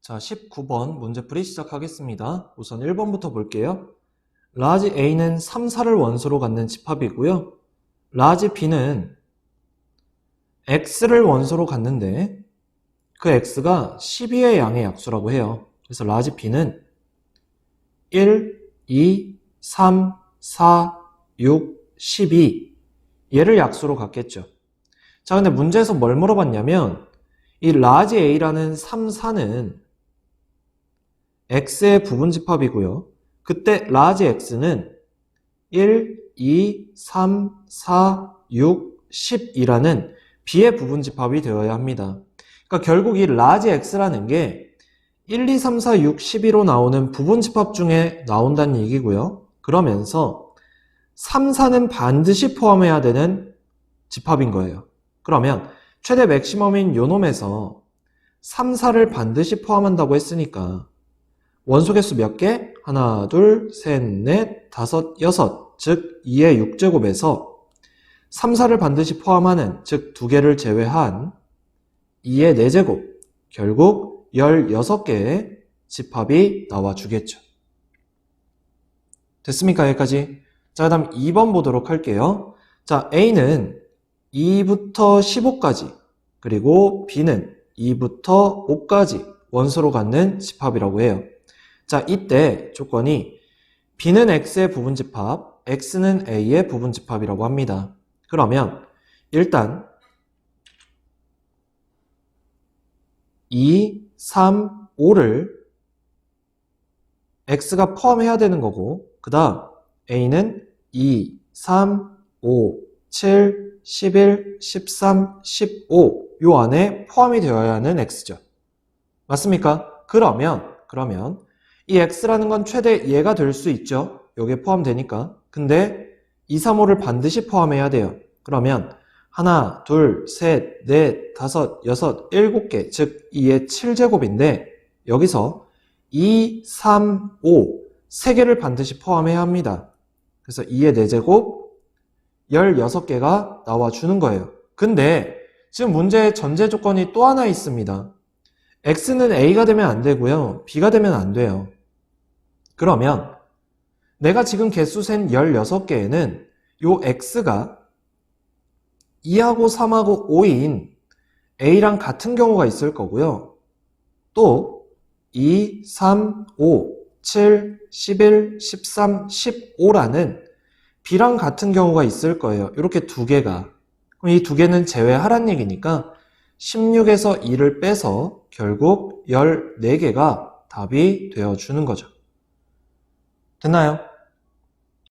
자, 19번 문제풀이 시작하겠습니다. 우선 1번부터 볼게요. 라지 A는 3, 4를 원소로 갖는 집합이고요. 라지 B는 X를 원소로 갖는데 그 X가 12의 양의 약수라고 해요. 그래서 라지 B는 1, 2, 3, 4, 6, 12 얘를 약수로 갖겠죠. 자, 근데 문제에서 뭘 물어봤냐면 이 라지 A라는 3, 4는 X의 부분 집합이고요. 그때 라지 X는 1, 2, 3, 4, 6, 10이라는 B의 부분 집합이 되어야 합니다. 그러니까 결국 이 라지 X라는 게 1, 2, 3, 4, 6, 12로 나오는 부분 집합 중에 나온다는 얘기고요. 그러면서 3, 4는 반드시 포함해야 되는 집합인 거예요. 그러면 최대 맥시멈인 요놈에서 3, 4를 반드시 포함한다고 했으니까 원소 개수 몇 개? 하나, 둘, 셋, 넷, 다섯, 여섯. 즉 2의 6제곱에서 3, 4를 반드시 포함하는 즉두 개를 제외한 2의 4제곱. 결국 16개의 집합이 나와 주겠죠. 됐습니까? 여기까지. 자, 그 다음 2번 보도록 할게요. 자, A는 2부터 15까지, 그리고 B는 2부터 5까지 원소로 갖는 집합이라고 해요. 자, 이때 조건이 B는 X의 부분 집합, X는 A의 부분 집합이라고 합니다. 그러면 일단 2, 3, 5를 X가 포함해야 되는 거고 그 다음 A는 2, 3, 5, 7, 11, 13, 15 요 안에 포함이 되어야 하는 X죠. 맞습니까? 그러면 그러면 이 X라는 건 최대 얘가 될 수 있죠. 여기에 포함되니까. 근데 2, 3, 5를 반드시 포함해야 돼요. 그러면 하나, 둘, 셋, 넷, 다섯, 여섯, 일곱 개, 즉 2의 7제곱인데 여기서 2, 3, 5, 3개를 반드시 포함해야 합니다. 그래서 2의 4제곱, 16개가 나와주는 거예요. 근데 지금 문제의 전제 조건이 또 하나 있습니다. X는 A가 되면 안 되고요. B가 되면 안 돼요. 그러면 내가 지금 개수 센 16개에는 요 X가 2하고 3하고 5인 A랑 같은 경우가 있을 거고요. 또 2, 3, 5, 7, 11, 13, 15라는 B랑 같은 경우가 있을 거예요. 이렇게 두 개가. 그럼 이 두 개는 제외하란 얘기니까 16에서 2를 빼서 결국 14개가 답이 되어주는 거죠. 됐나요?